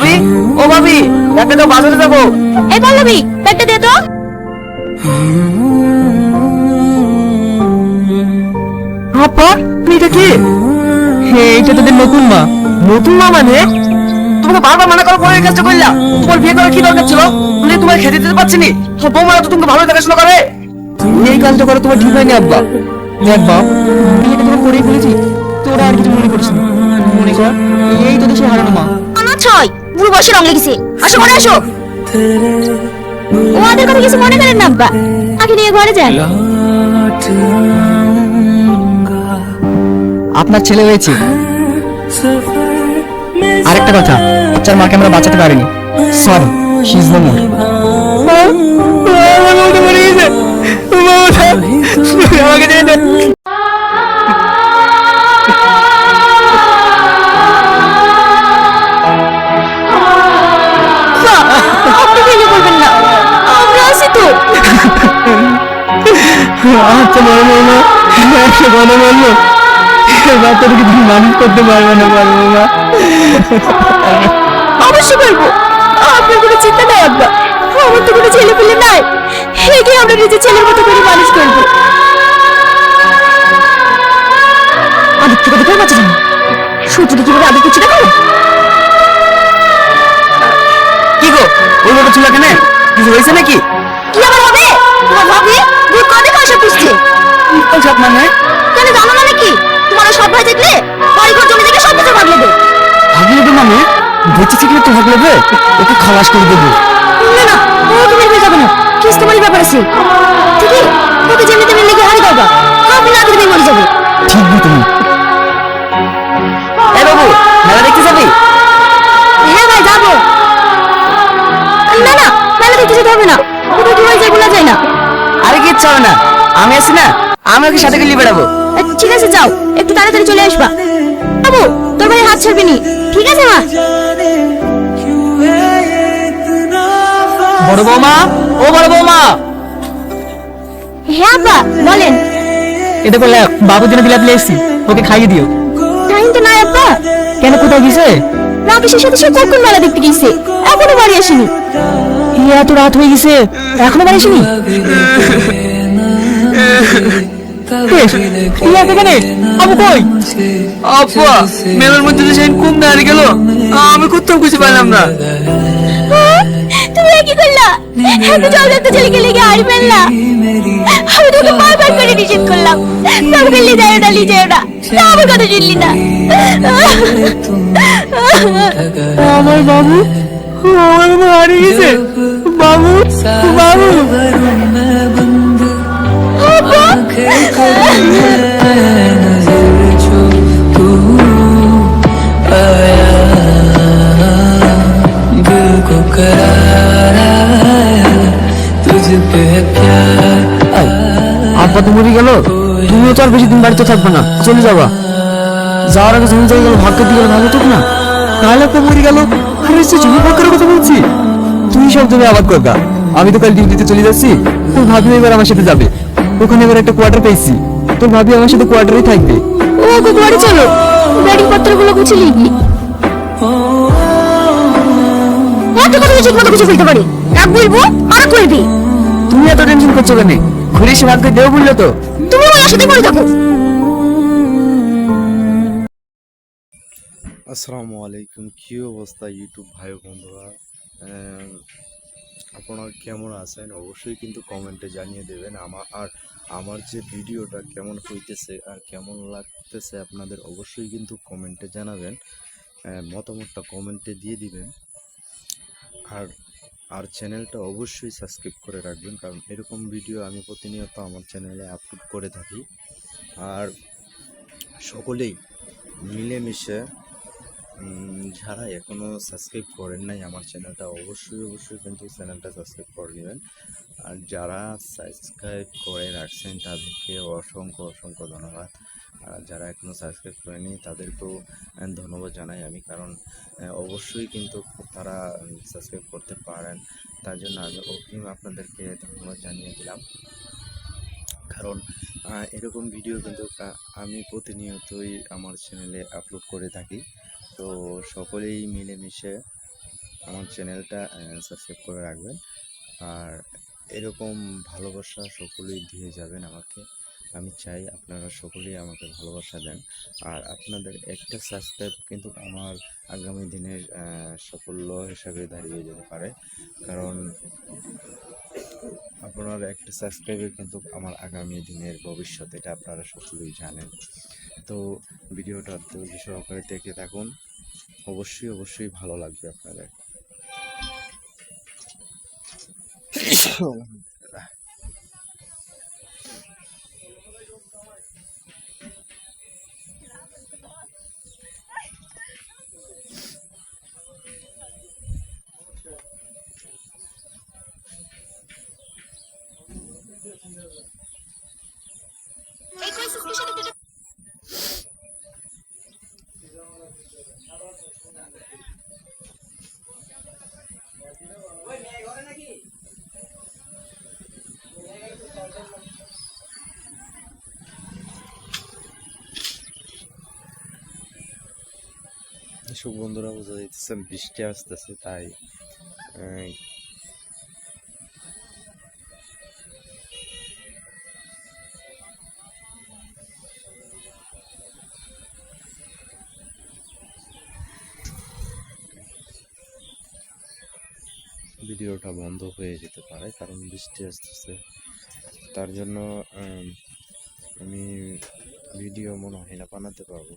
ভাবি? ও ভাবি একটা তো বাজারে যাব। এই পল্লবী ব্যাগটা দে তো। আপা এটা কি? এইটা তোদের নতুন মা। নতুন মা মানে? তোমাকে বারবার মানা করো পরে কাজটা করলা। তোমার বিয়ে করার কি দরকার ছিল? তুমি তোমার খেতে দিতে পারছি নি বৌমারা তো তোমাকে ভালো দেখাশোনা করে। এই কাজটা করে তোমার ঠিক হয়নি আব্বা। দেখ বাপ বিয়েটা তোমার করেই ফেলেছি। তোরা আর কিছু মনে করিস না। মনে কর এই তোদের সে হারানো মা। বুড়ো বয়সে রং লেগেছে। আসো ঘরে আসো। ওদের কথা কিছু মনে করেন না আব্বা। আগে নিয়ে ঘরে যান। আপনার ছেলে হয়েছে। আরেকটা কথা বাচ্চার মাকে আমরা বাঁচাতে পারিনি। Sorry she is no more আমাকে বড় বৌমা কথা বলল। বাচ্চাটাকে তুমি মানুষ করতে পারবে না পারব না অবশ্যই পারব আপনার কোনো চিন্তা নাই আব্বা। আমার তো কোনো ছেলে পেলে নাই এগিয়ে আমরা নিজের ছেলের মতো করে মানুষ করব। আদিত্য কথা কেউ বাঁচা জানো সূর্যকে কীভাবে আদিত্য করো কি গো ওই মতো ছিল কেন কিছু হয়েছে নাকি? সব মানে কেন জানো না নাকি তোমার সব ভাই দেখলে বাড়ি ঘর জমি থেকে সব কিছু ভাগ নেবে। নেবে মানে? বেঁচে থাকলে তো ভাগ নেবে ওকে খালাস করে দেবো। না না ও তো বের হয়ে যাবে না। কিস্তি মারি ব্যাপার আছে। ঠিকই? ওকে তেমনি লেগে হারি আপনি না মরে যাবে। ঠিক বল তুমি। এ বাবু মেলা দেখতে যাবি? হ্যাঁ ভাই যাব। না না মেলা দেখতে যেতে হবে না। কোথাও কি হয়ে যায় বলা যায় না। আরে কিচ্ছু হবে না। আমি আছি না। আমি ওকে সাথে নিয়ে বেড়াবো। ঠিক আছে যাও। একটু তাড়াতাড়ি চলে আসবা। বাবু তোর ভাই হাত ছাড়বি নি। ঠিক আছে মা। বড় বৌমা ও বড় বৌমা। হ্যাঁ আপা বলেন। এটা বলে বাবুর জন্য বিলাপ এসছি। ওকে খাইয়ে দিও। টাইম তো নাই আপা। কেন কোথায় গেছে? রাকেশের সাথে সে কখন মেলা দেখতে গেছে? এখনও বাড়ি আসেনি। এত রাত হয়ে গেছে। এখনও বাড়ি আসেনি? তুই এত আবু কই? আপা মেলার মধ্যে তো সেদিন কম দাঁড়িয়ে গেল আমি কোথাও খুঁজে পাইলাম না। তুমি কি করলা? এত জলদস্ত ছেলেকে লেগে হারি ফেললা আমি তোকে বারবার করে নিষেধ করলাম। তবে লি যায় না লি যায় না আমার কথা শুনলি না। আমার বাবু আমার বাবু হারিয়ে গেছে। বাবু বাবু। আব্বা তো মরে গেল তুমিও তো আর বেশি দিন বাড়িতে থাকবে না চলে যাবা যাওয়ার আগে জমি জায়গা ভাগ করতে গেলে ভালো ঠিক না তাহলে তো মরে গেল আরে সে জমি ভাগ করার কথা বলছি তুই সব জমি আবাদ করবা আমি তো কাল ডিউটিতে চলে যাচ্ছি। তোর ভাবি এবার আমার সাথে যাবে। ওখানে এবার একটা কোয়ার্টার পেয়েছি। তোর ভাবি আমার সাথে কোয়ার্টারেই থাকবে। ও গো বাড়ি চলো। ব্যাটিং পত্রগুলো গুছিয়ে লিখবি এত কথা ঠিক মতো গুছিয়ে ফেলতে পারি। এক বলব? আর করবি তুমি এত টেনশন করছ কেন? ঘুরে এসে ভাগ্য দেও বলল তো। তুমি আমার সাথে করে থাকো। আসসালামু আলাইকুম। কি অবস্থা ইউটিউব ভাই বন্ধুরা? আপনারা কেমন আছেন, অবশ্যই কিন্তু কমেন্টে জানিয়ে দেবেন। আমার আর আমার যে ভিডিওটা কেমন হইতেছে আর কেমন লাগতেছে আপনাদের অবশ্যই কিন্তু কমেন্টে জানাবেন। মতামতটা কমেন্টে দিয়ে দিবেন। আর আর চ্যানেলটা অবশ্যই সাবস্ক্রাইব করে রাখবেন, কারণ এরকম ভিডিও আমি প্রতিনিয়ত আমার চ্যানেলে আপলোড করে থাকি। আর সকলেই মিলেমিশে যারা এখনও সাবস্ক্রাইব করেন নাই আমার চ্যানেলটা অবশ্যই অবশ্যই কিন্তু চ্যানেলটা সাবস্ক্রাইব করে নেবেন। আর যারা সাবস্ক্রাইব করে রাখছেন, তাদেরকে অসংখ্য অসংখ্য ধন্যবাদ। আর যারা এখনও সাবস্ক্রাইব করেনি তাদেরকেও ধন্যবাদ জানাই আমি। কারণ অবশ্যই কিন্তু তারা সাবস্ক্রাইব করতে পারেন। তার জন্য আমি অগ্রিম আপনাদেরকে ধন্যবাদ জানিয়ে দিলাম। কারণ এরকম ভিডিও কিন্তু আমি প্রতিনিয়তই আমার চ্যানেলে আপলোড করে থাকি। তো সকলেই মিলেমিশে আমার চ্যানেলটা সাবস্ক্রাইব করে রাখবেন। আর এরকম ভালোবাসা সকলেই দিয়ে যাবেন আমাকে। আমি চাই আপনারা সকলেই আমাকে ভালোবাসা দেন। আর আপনাদের একটা সাবস্ক্রাইব কিন্তু আমার আগামী দিনের সাফল্য হিসাবে দাঁড়িয়ে যেতে পারে। কারণ আপনার একটা সাবস্ক্রাইবে কিন্তু আমার আগামী দিনের ভবিষ্যৎ, এটা আপনারা সকলেই জানেন। তো ভিডিওটা ধৈর্য সহকারে দেখে থাকুন। অবশ্যই অবশ্যই ভালো লাগবে আপনাদের। এই এসব বন্ধুরা বোঝা যাইতেছে বৃষ্টি আসতেছে, তাই ভিডিওটা বন্ধ হয়ে যেতে পারে কারণ বৃষ্টি আসতেছে। তার জন্য আমি ভিডিও মনে হয় না বানাতে পারব।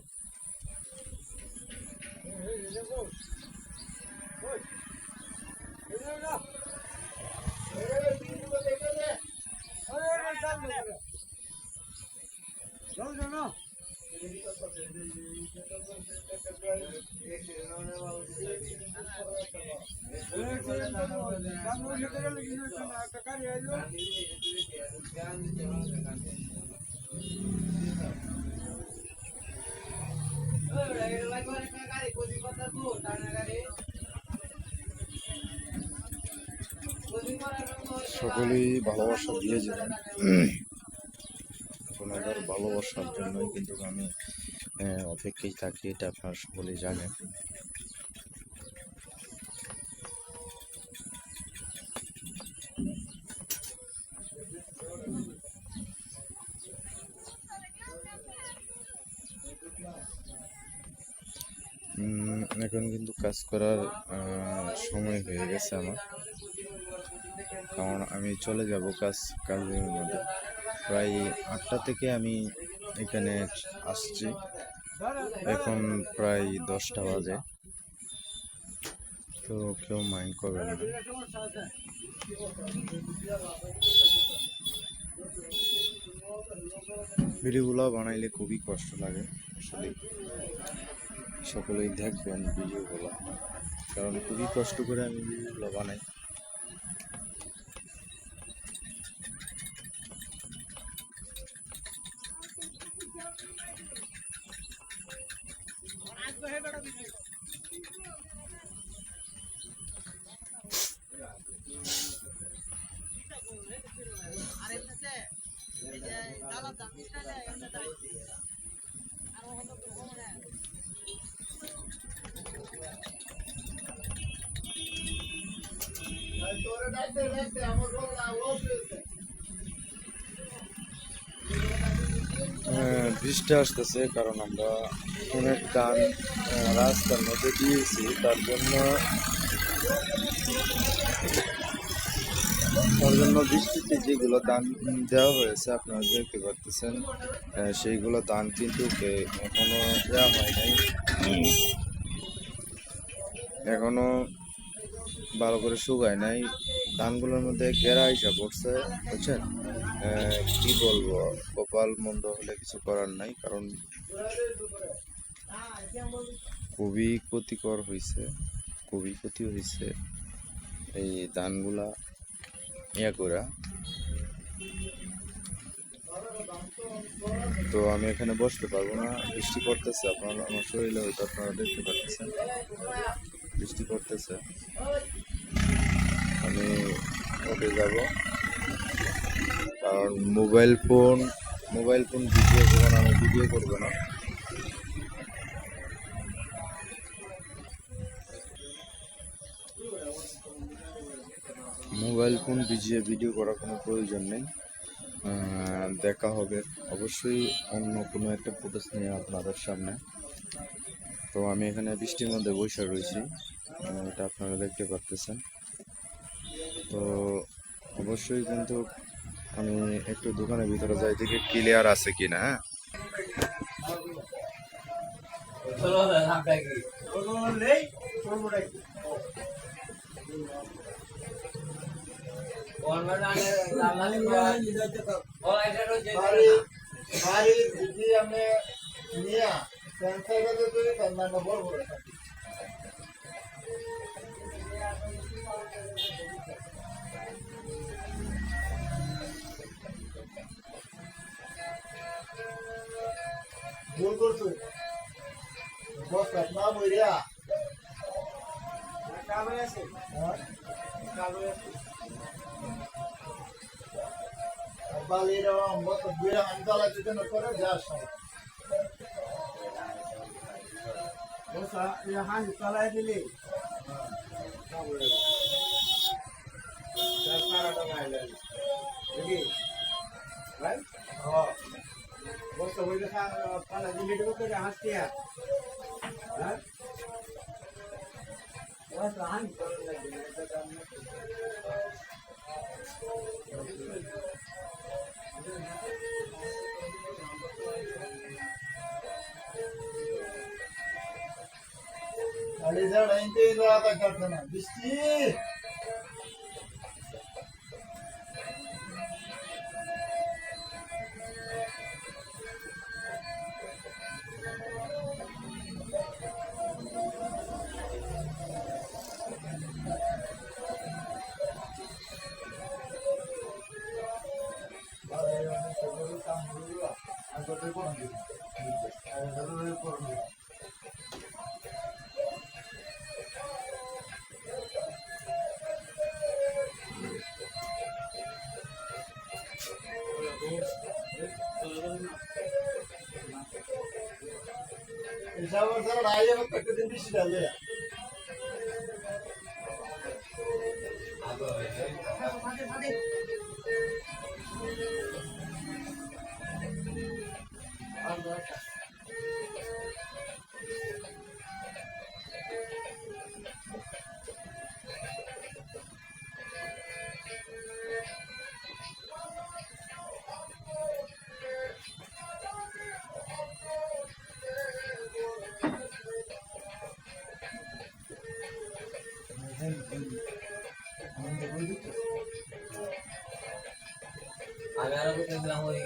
সকলেই ভালোবাসা দিয়ে যাবেন ভালোবাসার জন্যই কিন্তু আমি অপেক্ষায় থাকি এটা আপনারা সকলেই জানেন। এখন কিন্তু কাজ করার সময় হয়ে গেছে আমার। কারণ আমি চলে যাব কাজ, কাজের মধ্যে। প্রায় আটটা থেকে আমি এখানে আসছি। এখন প্রায় দশটা বাজে। তো কেউ মাইন্ড করবেন না। ভিডিওগুলো বানাইলে খুবই কষ্ট লাগে, আসলে। সকলেই দেখবেন ভিডিওগুলো। কারণ খুবই কষ্ট করে আমি ভিডিওগুলো বানাই। আহ, বৃষ্টি আসতেছে কারণ আমরা অনেক গান রাস্তার মধ্যে দিয়েছি, তার জন্য তার জন্য বৃষ্টিতে যেগুলো দান দেওয়া হয়েছে, আপনারা দেখতে পারতেছেন সেইগুলো দান কিন্তু এখনও দেওয়া হয় নাই। এখনও ভালো করে শুকায় নাই। ধানগুলোর মধ্যে ঘেরা হিসা পড়ছে, বুঝছেন? কি বলব? কপাল মন্দ হলে কিছু করার নাই, কারণ খুবই ক্ষতিকর হয়েছে খুবই ক্ষতি হয়েছে এই ধানগুলা, ইয়া করা তো আমি এখানে বসতে পারব না, বৃষ্টি পড়তেছে, আপনারা আমার শরীরে হয়তো আপনারা দেখতে পাচ্ছেন। বৃষ্টি পড়তেছে। আমি উঠে যাব। কারণ mobile phone mobile phone video যখন আমি ভিডিও করব না? মোবাইল ফোন ভিজিয়ে ভিডিও করার কোনো প্রয়োজন নেই। দেখা হবে। অবশ্যই অন্য কোনো একটা ফুটেজ নিয়ে আপনাদের সামনে। তো আমি এখানে বৃষ্টির মধ্যে বসে রয়েছি। এটা আপনারা দেখতে পারতেছেন। তো অবশ্যই কিন্তু আমি একটু দোকানের ভিতরে যাই দেখি ক্লিয়ার আছে কিনা হ্যাঁ? ভুল করছ বস না মরিয়া বালির বস দুইরা আমি তলা দিতে না করে যাস হানি তলায় দিলি। হ্যাঁ। বস ওই দেখা পালা দিলি তো করে হাসতিয়া হ্যাঁ বস হানি তলায় त्याच्यावर जर नाही मग कधी दिवशी झाले Thank you. রায় যাবে কত দিন বেশি যাবে আর এক বিমান রে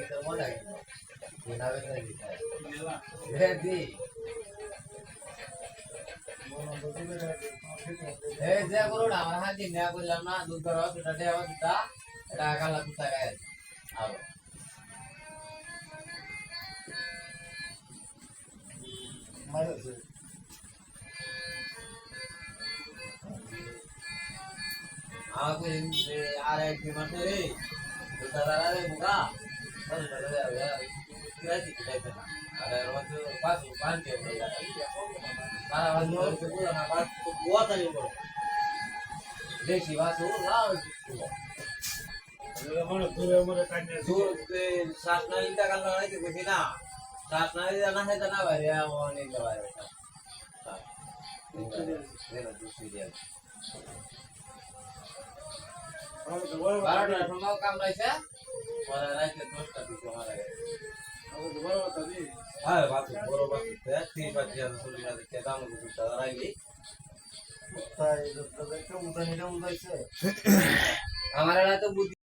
দাদা রে মুগা আরে রোজ পাঁচ পাঁচ সারা বাজ পুরো না বাজ বুয়া তাই বড় বেশি বাজ ও না। দূর শ্বাস না নিতে কাল না নিতে বেশি না। শ্বাস না নিতে না সেটা না বাইরে আমার নিতে বাইরে বারোটার সময় কামড়াইছে দশটা দিকে মারা গেছে হ্যাঁ বাচ্চা বড় বাচ্চা তিন পাঁচ হাজার চল্লিশ হাজার টাকা দাম উঠানি উঠাইছে আমার তো বুদ্ধি